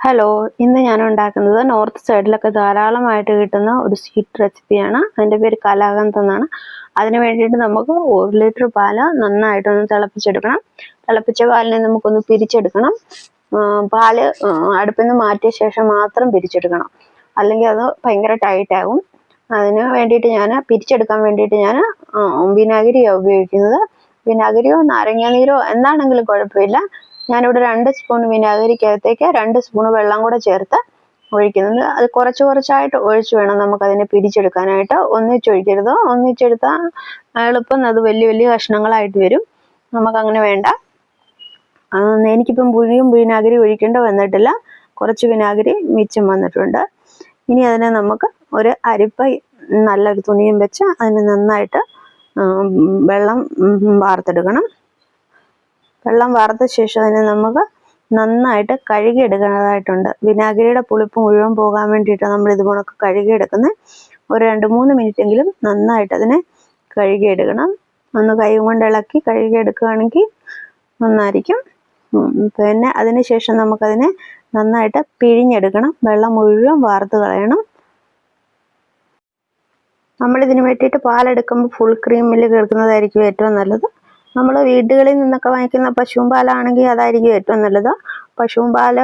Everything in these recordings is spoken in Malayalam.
ഹലോ ഇന്ന് ഞാൻ ഉണ്ടാക്കുന്നത് നോർത്ത് സൈഡിലൊക്കെ ധാരാളമായിട്ട് കിട്ടുന്ന ഒരു സ്വീറ്റ് റെസിപ്പിയാണ് അതിന്റെ പേര് കലാകന്ത് എന്നാണ് അതിന് വേണ്ടിയിട്ട് നമുക്ക് ഒരു ലിറ്റർ പാൽ നന്നായിട്ടൊന്ന് തിളപ്പിച്ചെടുക്കണം. തിളപ്പിച്ച പാലിനെ നമുക്കൊന്ന് പിരിച്ചെടുക്കണം. പാൽ അടുപ്പിൽ നിന്ന് മാറ്റിയ ശേഷം മാത്രം പിരിച്ചെടുക്കണം. അല്ലെങ്കിൽ അത് ഭയങ്കര ടൈറ്റ് ആകും. അതിന് വേണ്ടിയിട്ട് ഞാൻ പിരിച്ചെടുക്കാൻ വേണ്ടിയിട്ട് ഞാൻ വിനാഗിരിയാണ് ഉപയോഗിക്കുന്നത്. വിനാഗിരിയോ നാരങ്ങാനീരോ എന്താണെങ്കിലും കുഴപ്പമില്ല. ഞാനിവിടെ രണ്ട് സ്പൂൺ വിനാഗിരിക്കകത്തേക്ക് രണ്ട് സ്പൂൺ വെള്ളം കൂടെ ചേർത്ത് ഒഴിക്കുന്നത് അത് കുറച്ച് കുറച്ചായിട്ട് ഒഴിച്ച് വേണം നമുക്കതിനെ പിരിച്ചെടുക്കാനായിട്ട് ഒന്നിച്ചൊഴിക്കരുത്. ഒന്നിച്ചെടുത്താൽ എളുപ്പം. അത് വലിയ വലിയ കഷ്ണങ്ങളായിട്ട് വരും. നമുക്കങ്ങനെ വേണ്ട. എനിക്കിപ്പം പുഴിയും വിനാഗിരി ഒഴിക്കേണ്ട വന്നിട്ടില്ല. കുറച്ച് വിനാഗിരി മിച്ചം വന്നിട്ടുണ്ട്. ഇനി അതിനെ നമുക്ക് ഒരു അരിപ്പ നല്ലൊരു തുണിയും വെച്ച് അതിനെ നന്നായിട്ട് വെള്ളം വാർത്തെടുക്കണം. വെള്ളം വാർത്ത ശേഷം അതിനെ നമുക്ക് നന്നായിട്ട് കഴുകിയെടുക്കേണ്ടതായിട്ടുണ്ട്. വിനാഗിരിയുടെ പുളിപ്പ് മുഴുവൻ പോകാൻ വേണ്ടിയിട്ട് നമ്മൾ ഇതുപോലൊക്കെ കഴുകിയെടുക്കുന്നത് ഒരു രണ്ട് മൂന്ന് മിനിറ്റെങ്കിലും നന്നായിട്ട് അതിനെ കഴുകിയെടുക്കണം. ഒന്ന് കൈ കൊണ്ട് ഇളക്കി കഴുകിയെടുക്കുകയാണെങ്കിൽ നന്നായിരിക്കും. പിന്നെ അതിന് ശേഷം നമുക്കതിനെ നന്നായിട്ട് പിഴിഞ്ഞെടുക്കണം. വെള്ളം മുഴുവൻ വാർത്ത് കളയണം. നമ്മളിതിന് വേണ്ടിയിട്ട് പാലെടുക്കുമ്പോൾ ഫുൾ ക്രീമിൽ കേൾക്കുന്നതായിരിക്കും ഏറ്റവും നല്ലത്. നമ്മൾ വീടുകളിൽ നിന്നൊക്കെ വാങ്ങിക്കുന്ന പശുവും പാലാണെങ്കിൽ അതായിരിക്കും ഏറ്റവും നല്ലത്. പശുവും പാൽ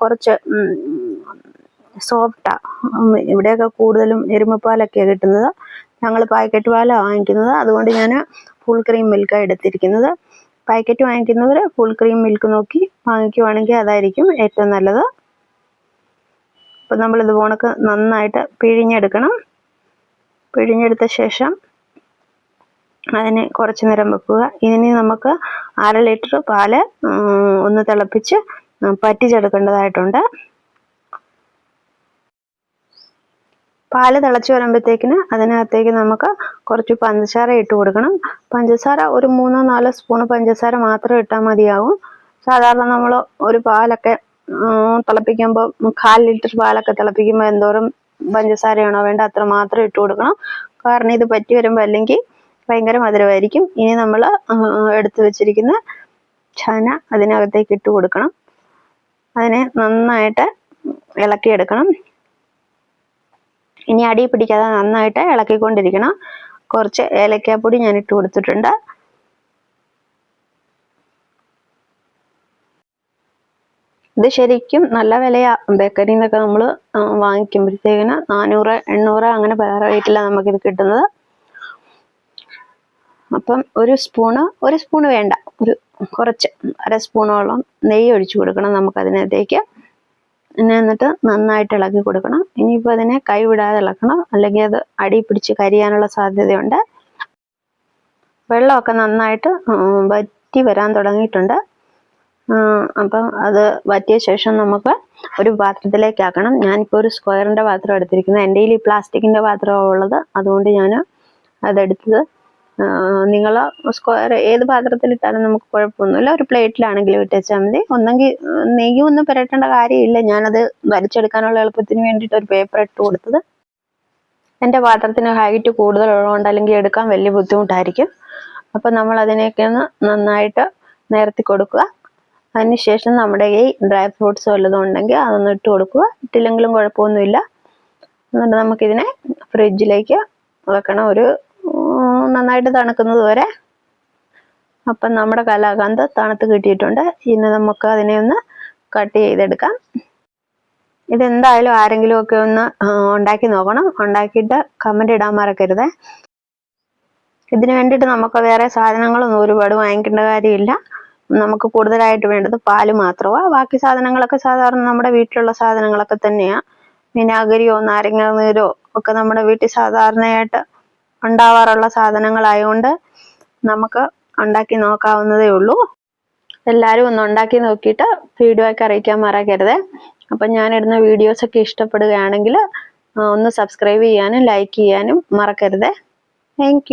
കുറച്ച് സോഫ്റ്റാണ് ഇവിടെയൊക്കെ കൂടുതലും എരുമപ്പാലൊക്കെയാണ് കിട്ടുന്നത്. ഞങ്ങൾ പാക്കറ്റ് പാലാണ് വാങ്ങിക്കുന്നത്. അതുകൊണ്ട് ഞാൻ ഫുൾ ക്രീം മിൽക്കാണ് എടുത്തിരിക്കുന്നത്. പാക്കറ്റ് വാങ്ങിക്കുന്നവർ ഫുൾ ക്രീം മിൽക്ക് നോക്കി വാങ്ങിക്കുവാണെങ്കിൽ അതായിരിക്കും ഏറ്റവും നല്ലത്. അപ്പം നമ്മളിത് പോണക്ക് നന്നായിട്ട് പിഴിഞ്ഞെടുക്കണം. പിഴിഞ്ഞെടുത്ത ശേഷം അതിനെ കുറച്ച് നേരം വെക്കുക. ഇനി നമുക്ക് അര ലിറ്റർ പാൽ ഒന്ന് തിളപ്പിച്ച് പറ്റിച്ചെടുക്കേണ്ടതായിട്ടുണ്ട്. പാൽ തിളച്ച് വരുമ്പോഴത്തേക്കിന് അതിനകത്തേക്ക് നമുക്ക് കുറച്ച് പഞ്ചസാര ഇട്ട് കൊടുക്കണം. പഞ്ചസാര ഒരു മൂന്നോ നാലോ സ്പൂൺ പഞ്ചസാര മാത്രം ഇട്ടാൽ മതിയാവും. സാധാരണ നമ്മൾ ഒരു പാലൊക്കെ തിളപ്പിക്കുമ്പോൾ കാൽ ലിറ്റർ പാലൊക്കെ തിളപ്പിക്കുമ്പോൾ എന്തോരം പഞ്ചസാരയാണോ വേണ്ട അത്ര മാത്രം ഇട്ട് കൊടുക്കണം. കാരണം ഇത് പറ്റി വരുമ്പോൾ അല്ലെങ്കിൽ ഭയങ്കര മധുരമായിരിക്കും. ഇനി നമ്മൾ എടുത്തു വെച്ചിരിക്കുന്ന ചന അതിനകത്തേക്ക് ഇട്ട് കൊടുക്കണം. അതിനെ നന്നായിട്ട് ഇളക്കിയെടുക്കണം. ഇനി അടി പിടിക്കാതെ നന്നായിട്ട് ഇളക്കിക്കൊണ്ടിരിക്കണം. കുറച്ച് ഏലക്കാപ്പൊടി ഞാൻ ഇട്ട് കൊടുത്തിട്ടുണ്ട്. ഇത് ശരിക്കും നല്ല വിലയാ. ബേക്കറിയിൽ നിന്നൊക്കെ നമ്മൾ വാങ്ങിക്കുമ്പോഴത്തേക്കിന് നാനൂറ് എണ്ണൂറ് അങ്ങനെ വേറെ റേറ്റിലാണ് നമുക്കിത് കിട്ടുന്നത്. അപ്പം ഒരു സ്പൂണ് ഒരു സ്പൂണ് വേണ്ട. ഒരു കുറച്ച് അര സ്പൂണോളം നെയ്യ് ഒഴിച്ചു കൊടുക്കണം നമുക്കതിനകത്തേക്ക്. പിന്നെ എന്നിട്ട് നന്നായിട്ട് ഇളക്കി കൊടുക്കണം. ഇനിയിപ്പോൾ അതിനെ കൈവിടാതെ ഇളക്കണം. അല്ലെങ്കിൽ അത് അടി പിടിച്ച് കരിയാനുള്ള സാധ്യതയുണ്ട്. വെള്ളമൊക്കെ നന്നായിട്ട് വറ്റി വരാൻ തുടങ്ങിയിട്ടുണ്ട്. അപ്പം അത് വറ്റിയ ശേഷം നമുക്ക് ഒരു പാത്രത്തിലേക്ക് ആക്കണം. ഞാനിപ്പോൾ ഒരു സ്ക്വയറിന്റെ പാത്രം എടുത്തിരിക്കുന്നത്. എന്റെ കയ്യിൽ ഈ പ്ലാസ്റ്റിക്കിന്റെ പാത്രമാണ് ഉള്ളത്. അതുകൊണ്ട് ഞാൻ അതെടുത്തത് നിങ്ങൾ സ്ക്വയർ ഏത് പാത്രത്തിലിട്ടാലും നമുക്ക് കുഴപ്പമൊന്നുമില്ല. ഒരു പ്ലേറ്റിലാണെങ്കിലും ഇട്ടുവെച്ചാൽ മതി. ഒന്നെങ്കിൽ നെയ്യ് ഒന്നും പുരട്ടേണ്ട കാര്യമില്ല. ഞാനത് വലിച്ചെടുക്കാനുള്ള എളുപ്പത്തിന് വേണ്ടിയിട്ട് ഒരു പേപ്പർ ഇട്ട് കൊടുത്തത്. എന്റെ പാത്രത്തിന് ഹൈറ്റ് കൂടുതലുള്ളതുകൊണ്ട് അല്ലെങ്കിൽ എടുക്കാൻ വലിയ ബുദ്ധിമുട്ടായിരിക്കും. അപ്പം നമ്മൾ അതിനെയൊക്കെ ഒന്ന് നന്നായിട്ട് നിരത്തി കൊടുക്കുക. അതിനുശേഷം നമ്മുടെ ഈ ഡ്രൈ ഫ്രൂട്ട്സ് വല്ലതും ഉണ്ടെങ്കിൽ അതൊന്ന് ഇട്ട് കൊടുക്കുക. ഇട്ടില്ലെങ്കിലും കുഴപ്പമൊന്നുമില്ല. എന്നിട്ട് നമുക്കിതിനെ ഫ്രിഡ്ജിലേക്ക് വെക്കണം. ഒരു നന്നായിട്ട് തണുക്കുന്നത് വരെ. അപ്പം നമ്മുടെ കലാകാന്ത് തണുത്ത് കിട്ടിയിട്ടുണ്ട്. ഇനി നമുക്ക് അതിനെ ഒന്ന് കട്ട് ചെയ്തെടുക്കാം. ഇതെന്തായാലും ആരെങ്കിലും ഒക്കെ ഒന്ന് ഉണ്ടാക്കി നോക്കണം. ഉണ്ടാക്കിയിട്ട് കമന്റ് ഇടാൻ മറക്കരുത്. ഇതിന് വേണ്ടിയിട്ട് നമുക്ക് വേറെ സാധനങ്ങളൊന്നും ഒരുപാട് വാങ്ങിക്കേണ്ട കാര്യമില്ല. നമുക്ക് കൂടുതലായിട്ട് വേണ്ടത് പാൽ മാത്രമാണ് ബാക്കി സാധനങ്ങളൊക്കെ സാധാരണ നമ്മുടെ വീട്ടിലുള്ള സാധനങ്ങളൊക്കെ തന്നെയാണ് വിനാഗിരിയോ നാരങ്ങ നീരോ ഒക്കെ നമ്മുടെ വീട്ടിൽ സാധാരണയായിട്ട് ഉണ്ടാവാറുള്ള സാധനങ്ങളായതുകൊണ്ട് നമുക്ക് ഉണ്ടാക്കി നോക്കാവുന്നതേ ഉള്ളൂ. എല്ലാവരും ഒന്ന് ഉണ്ടാക്കി നോക്കിയിട്ട് ഫീഡ്ബാക്ക് അറിയിക്കാൻ മറക്കരുത്. അപ്പം ഞാനിടുന്ന വീഡിയോസൊക്കെ ഇഷ്ടപ്പെടുകയാണെങ്കിൽ ഒന്ന് സബ്സ്ക്രൈബ് ചെയ്യാനും ലൈക്ക് ചെയ്യാനും മറക്കരുത്. താങ്ക്